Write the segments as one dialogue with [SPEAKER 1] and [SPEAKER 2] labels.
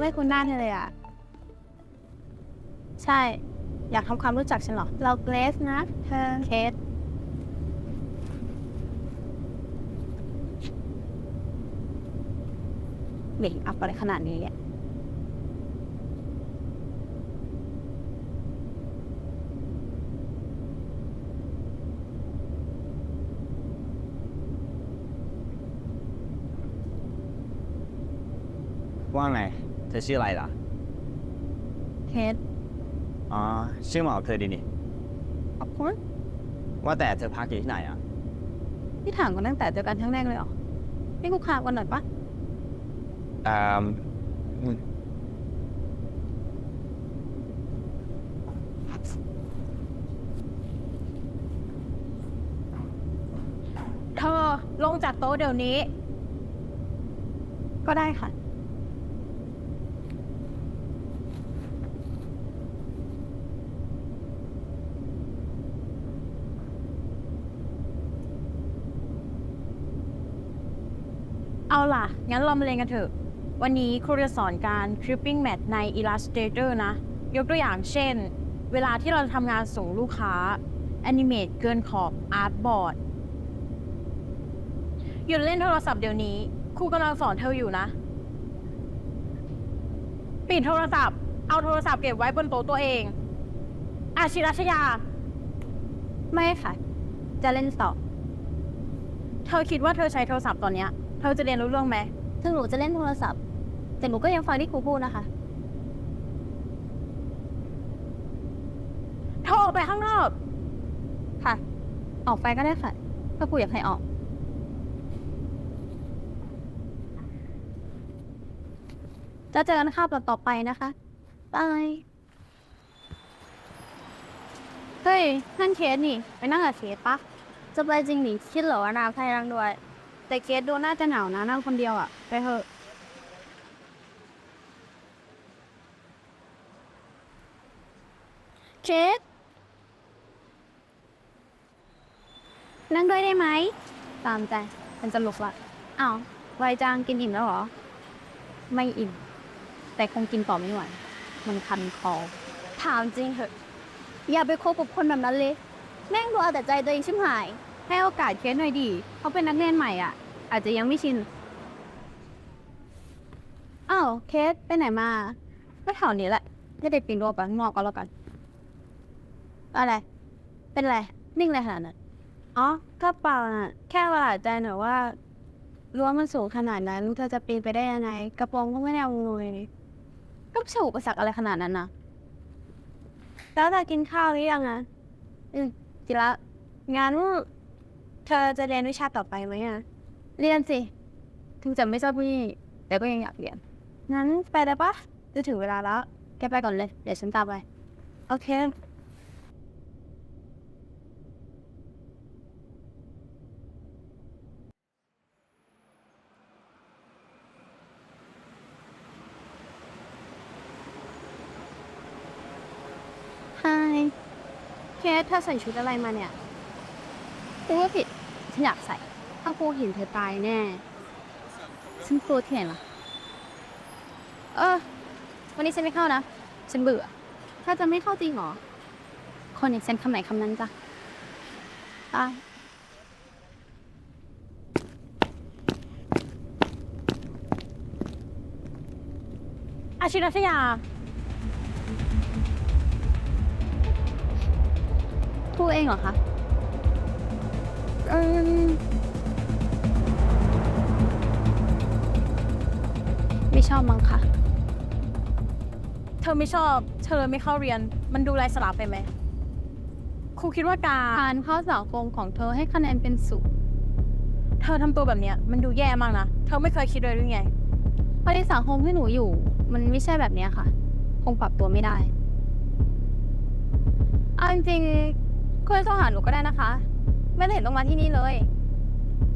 [SPEAKER 1] ไม่คุ้นหน้าเธอเลยอะ ใช่ อยากทำความรู้จักฉันเหรอ เราเกรซนะ เธอ เคสเด็กอัพอะไรขนาดนี้อะ
[SPEAKER 2] ว่าไงเธอชื่ออะไรล่ะ
[SPEAKER 1] เคส
[SPEAKER 2] อ๋อ ชื่อหมอเธอดีนี่
[SPEAKER 1] ขอบคุณ
[SPEAKER 2] ว่าแต่เธอพักอยู่ที่ไหนอะ
[SPEAKER 1] ที่ถามกันตั้งแต่เจอกันครั้งแรกเลยเหรอไม่คุกคามกันหน่อยปะ
[SPEAKER 2] เอ่ออืม
[SPEAKER 1] เธอลงจากโต๊ะเดี๋ยวนี้ ก็ได้ค่ะ เอาล่ะ งั้นเรามาเรียนกันเถอะ วันนี้ครูจะสอนการ Tripping Math ใน Illustrator นะ ยกตัวอย่างเช่น เวลาที่เราทำงานส่งลูกค้า Animate เกินขอบ Artboard หยุดเล่นโทรศัพท์เดี๋ยวนี้ ครูกำลังสอนเธออยู่นะ ปิดโทรศัพท์ เอาโทรศัพท์เก็บไว้บนโต๊ะตัวเอง อาชิรัชยา ไม่ค่ะ จะเล่นต่อ เธอคิดว่าเธอใช้โทรศัพท์ตอนเนี้ย เธอจะเรียนรู้เรื่องไหม
[SPEAKER 3] ถึงหนูจะเล่นโทรศัพท์ แต่หนูก็ยังฟังที่ครูพูดนะคะ
[SPEAKER 1] เธอออกไปข้างนอก
[SPEAKER 3] ค่ะ ออกไปก็ได้ค่ะ ถ้าครูอยากให้ออก จะเจอกันคาบต่อไปนะคะบาย เฮ้ย นั่นเคสนี่ ไปนั่งกับเคสปะ จะไปจริงหนิคิดเหรอว่าน้ำไทยนั่งด้วย
[SPEAKER 1] แต่เคสดูน่าจะเหงานะนั่งคนเดียวอะ่ะไปเถอะ
[SPEAKER 3] เคสนั่งด้วยได้ไหม ตามใจมันจะลุกละอ้าวไวจังกินอิ่มแล้วเหรอ ไม่อิ่ม แต่คงกินต่อไม่ไหว มันคันคอ ถามจริงเหอะ อย่าไปคบกับคนแบบนั้นเลย แม่งดูเอาแต่ใจตัวเองชิบหาย
[SPEAKER 1] ให้โอกาสเคสหน่อยดิเขาเป็นนักเรียนใหม่อะ อาจจะยังไม่ชิน อ้าวเคสไปไหนมา ก็แถวนี้แหละจะได้ปีนรั้วไปข้างนอกก็แล้วกัน อะไร เป็นไร นิ่งเลยขนาดนั้น อ๋อก็เปล่าน่ะ แค่ประหลาดใจหน่อยว่ารั้วมันสูงขนาดนั้นเธอจะปีนไปได้ยังไง กระโปรงก็ไม่ได้เอาเลยก็ไม่ใช่อุปสรรคอะไรขนาดนั้นนะแล้วเธอกินข้าวหรือยังอะอืมกินละงั้น เธอจะเรียนวิชาต่อไปไหมอะเรียนสิ ถึงจะไม่ชอบพี่แต่ก็ยังอยากเรียน งั้นไปได้ปะจะถึงเวลาแล้ว แกไปก่อนเลย เดี๋ยวฉันตามไป โอเค
[SPEAKER 3] ไฮเคสเธอใส่ชุดอะไรมาเนี่ย กูว่าผิด ฉันอยากใส่ ถ้ากูเห็นเธอตายแน่ ฉันกลัวที่ไหนล่ะ เออ วันนี้ฉันไม่เข้านะ ฉันเบื่อ ถ้าจะไม่เข้าจริงเหรอ คนอย่างฉันคำไหนคำนั้นจ้ะตาย
[SPEAKER 1] อาชิรัชยา
[SPEAKER 3] พูดเองเหรอคะ
[SPEAKER 1] เออ
[SPEAKER 3] ไม่ชอบมั้งค่ะ
[SPEAKER 1] เธอไม่ชอบ เธอไม่เข้าเรียน มันดูไร้สาระไปไหมครูคิดว่าการ
[SPEAKER 3] การเข้าสังคมของเธอให้คะแนนเป็นศูนย์
[SPEAKER 1] เธอทำตัวแบบเนี้ยมันดูแย่มากนะ เธอไม่เคยคิดเลยหรือไง
[SPEAKER 3] เพราะในสังคมที่หนูอยู่ มันไม่ใช่แบบเนี้ยค่ะ คงปรับตัวไม่ได้เอาจริงๆคุณโทรหาหนูก็ได้นะคะ ไม่ได้เห็นต้องมาที่นี่เลย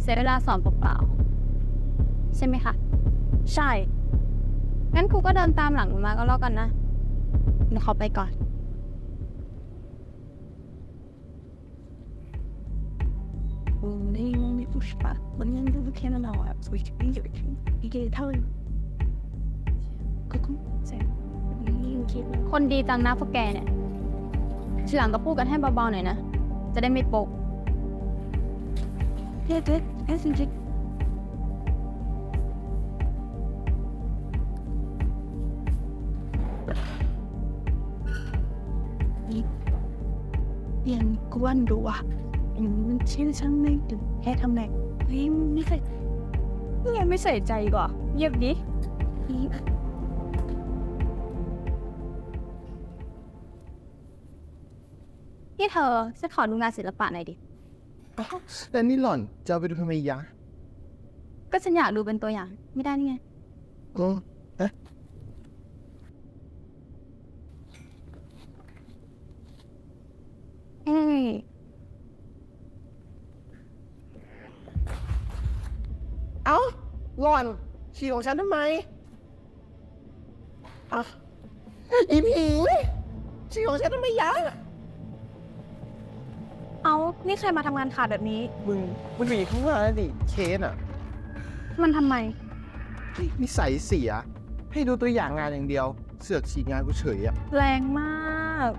[SPEAKER 3] เสียเวลาสอนเปล่าๆใช่ไหมคะ
[SPEAKER 1] ใช่
[SPEAKER 3] งั้นครูก็เดินตามหลังหนูมาก็แล้วกันนะหนูขอไปก่อน
[SPEAKER 1] Nej, men usch Men jag inte kan ha det. Så vi kan göra det. Det tar ju. คนดีจังนะพวกแกเนี่ยทีหลังก็พูดกันให้เบาๆหน่อยนะ จะได้ไม่โปก เด็ดเด็ดเด็ดจริงเรียนกวนดูอะมันชื่อช่างไม่ถึงแค่ทำแหน่งเฮ้ยไม่ใส่นี่ยังไม่ใส่ใจก่อเงียบดินี่เธอฉันขอดูงานศิลปะหน่อยดิ
[SPEAKER 4] อ้าวแล้วนี่หล่อนจะเอาไปดูทำไมยะ
[SPEAKER 1] ก็ฉันอยากดูเป็นตัวอย่าง ไม่ได้นี่ไง
[SPEAKER 4] อืมเอ๊ะ
[SPEAKER 1] เอ้ย
[SPEAKER 4] เอ้าหล่อนฉี่ของฉันทำไมอะอีผีฉี่ของฉันทำไมยะ
[SPEAKER 1] เอา นี่ใครมาทำงานขาดแบบนี้
[SPEAKER 4] มึงมึงหนีเข้ามาดิเคสอะ
[SPEAKER 1] มันทำไม
[SPEAKER 4] เฮ้ยนิสัยเสีย ให้ดูตัวอย่างงานอย่างเดียว เสือกฉีกงานกูเฉยอะ
[SPEAKER 1] แรงมาก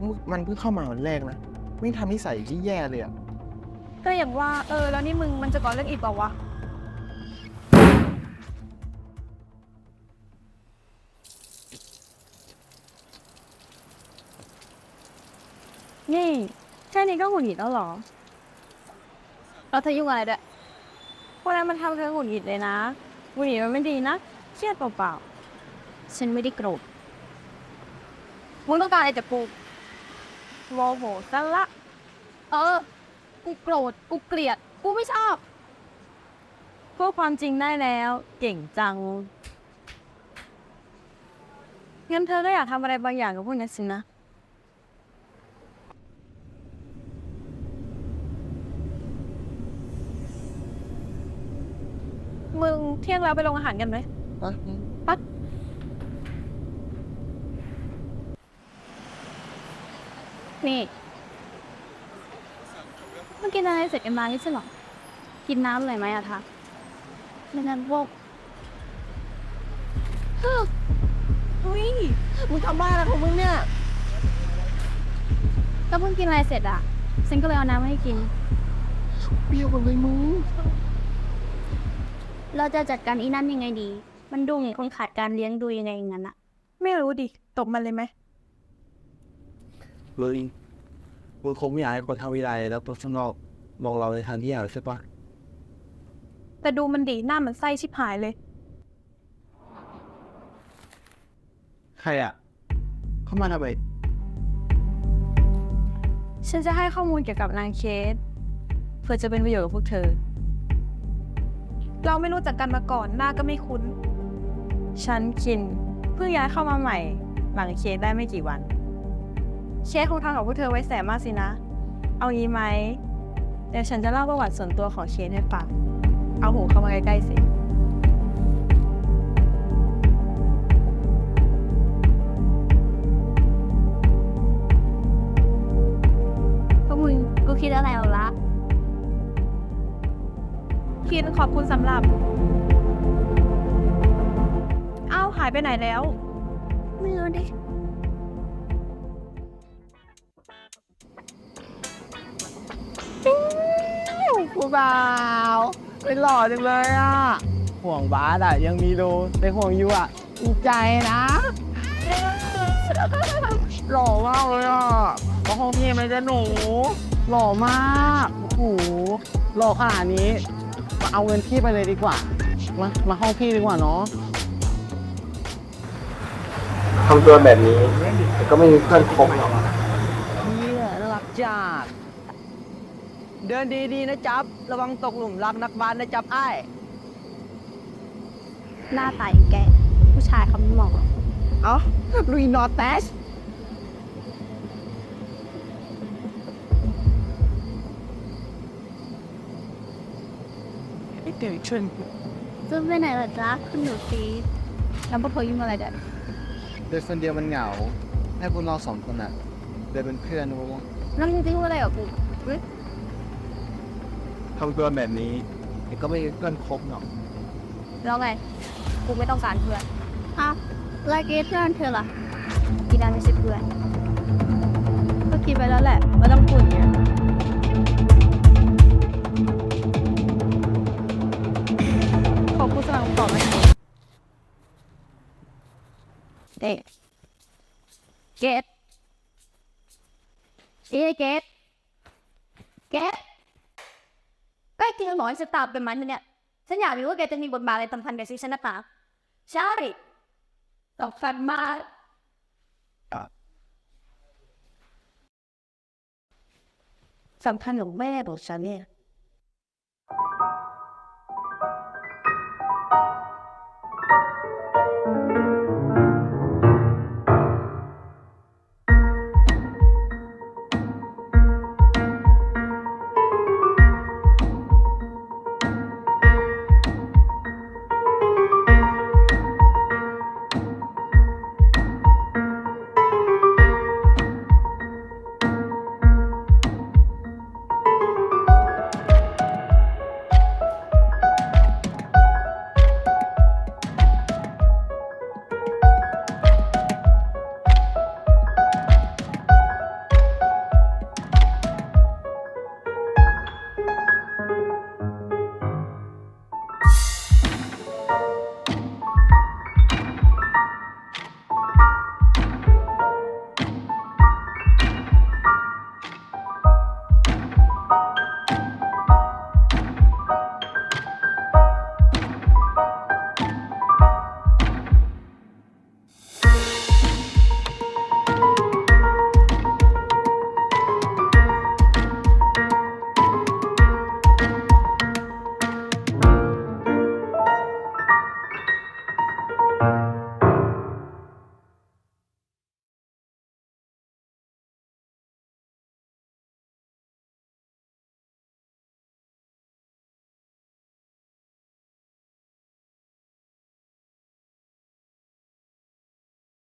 [SPEAKER 4] มึงมันเพิ่งเข้ามาวันแรกนะไม่งทำนิสัยที่แย่เลยอะ
[SPEAKER 1] ก็อย่างว่า เออ แล้วนี่มึงมันจะก่อเรื่องอีกเปล่าวะ นี่ แค่นี้ก็หงุดหงิดแล้วเหรอเราเธอยุ่งอะไรด้วยพวกนั้นมันทำเธอหงุดหงิดเลยนะหงุดหงิดมันไม่ดีนะ เครียดเปล่าๆ ฉันไม่ได้โกรธ มึงต้องการอะไรจากกูโมโหซะละ เออ กูโกรธ กูเกลียด กูไม่ชอบ พูดความจริงได้แล้ว เก่งจัง งั้นเธอก็อยากทำอะไรบางอย่างกับพวกนั้นสินะ มึงเที่ยงแล้วไปลงอาหารกันไหม
[SPEAKER 4] อะ
[SPEAKER 1] ปั๊กนี่เมื่อกินอะไรเสร็จกันมาไม่ใช่หรอ กินน้ำเลยไหมอะทักไม่งั้นพวกเฮ้ย
[SPEAKER 4] มึงทำบ้าอะไรของมึงเนี่ย
[SPEAKER 1] ก็เพิ่งกินอะไรเสร็จอะฉันก็เลยเอาน้ำมาให้กิน
[SPEAKER 4] เปรี้ยวกันเลยมึง
[SPEAKER 1] เราจะจัดการอีนั่นยังไงดี มันดูเหมือนคนขาดการเลี้ยงดูยังไงอย่างนั้นอะไม่รู้ดิ ตบมันเลยไหม
[SPEAKER 5] เลยมึงคงไม่อยากให้คนทางวิไลแล้วตัวข้างนอกมองเราในทางที่แย่ใช่ปะ
[SPEAKER 1] แต่ดูมันดีหน้ามันไส้ชิบหายเลย
[SPEAKER 5] ใครอะ เข้ามาทำไม
[SPEAKER 1] ฉันจะให้ข้อมูลเกี่ยวกับนางเคสเพื่อจะเป็นประโยชน์กับพวกเธอ เราไม่รู้จักกันมาก่อนหน้าก็ไม่คุ้น ฉันคินเพิ่งย้ายเข้ามาใหม่ หลังเคสได้ไม่กี่วัน เคสคงทำกับพวกเธอไว้แสบมากสินะ เอางี้ไหมเดี๋ยวฉันจะเล่าประวัติส่วนตัวของเคสให้ฟังเอาหูเข้ามาใกล้ๆสิพวกมึงกูคิดอะไรเอาละ คินขอบคุณสำหรับอ้าวหายไปไหนแล้ว ไม่รู้ดิ
[SPEAKER 4] กูเปล่าเป็นหล่อจังเลยอะ ห่วงบาสอะ ยังมีรูแต่ห่วงยูอะดีใจนะ หล่อมากเลยอะมาห้องพี่ไหมจ๊ะหนู หล่อมากโอ้โหหล่อขนาดนี้ มาเอาเงินพี่ไปเลยดีกว่า มา มาห้องพี่ดีกว่าเนาะ
[SPEAKER 5] ทำตัวแบบนี้แต่ก็ไม่มีเพื่อนคบหรอก
[SPEAKER 6] เฮียน่ารักจัดเดินดีๆนะจ๊บระวังตกหลุมรักนักบาสนะจ๊บไอ้าย
[SPEAKER 1] หน้าตาอย่างแก ผู้ชายเขาไม่มองหรอก
[SPEAKER 6] เอ้าลุยนอร์แต ส
[SPEAKER 1] จะไปไหนล่ะจ๊ะคุณหนูซีดแล้วพวกเธอยุ่งอะไรเด็ด
[SPEAKER 4] เดินคนเดียวมันเหงา ให้พวกเราสองคนอะเดินเป็นเพื่อนนะวะ
[SPEAKER 1] แล้วมึงจะยุ่งอะไรกับกูเฮ้ย
[SPEAKER 4] ทำตัวแบบนี้ก็ไม่เพื่อนคบหรอก
[SPEAKER 3] แล้วไงกูไม่ต้องการเพื่อน
[SPEAKER 7] อ้าวแล้วเกรทเพื่อนเธอล่ะ
[SPEAKER 3] กีน่าไม่ใช่เพื่อนก็คิดไปแล้วแหละว่าต้องพูดอย่างเงี้ย่อไหมเด็กเกตเอ้เกตเกตก็ไอ้ที่ฉันบอกให้ฉันตามเป็นมันเนี่ย ฉันอยากรู้ว่าแกจะมีบทบาทอะไรสำคัญกับชีวิตฉันหรือเปล่าใช่สำคัญมาสำคัญของแม่ของฉันเนี่ย Música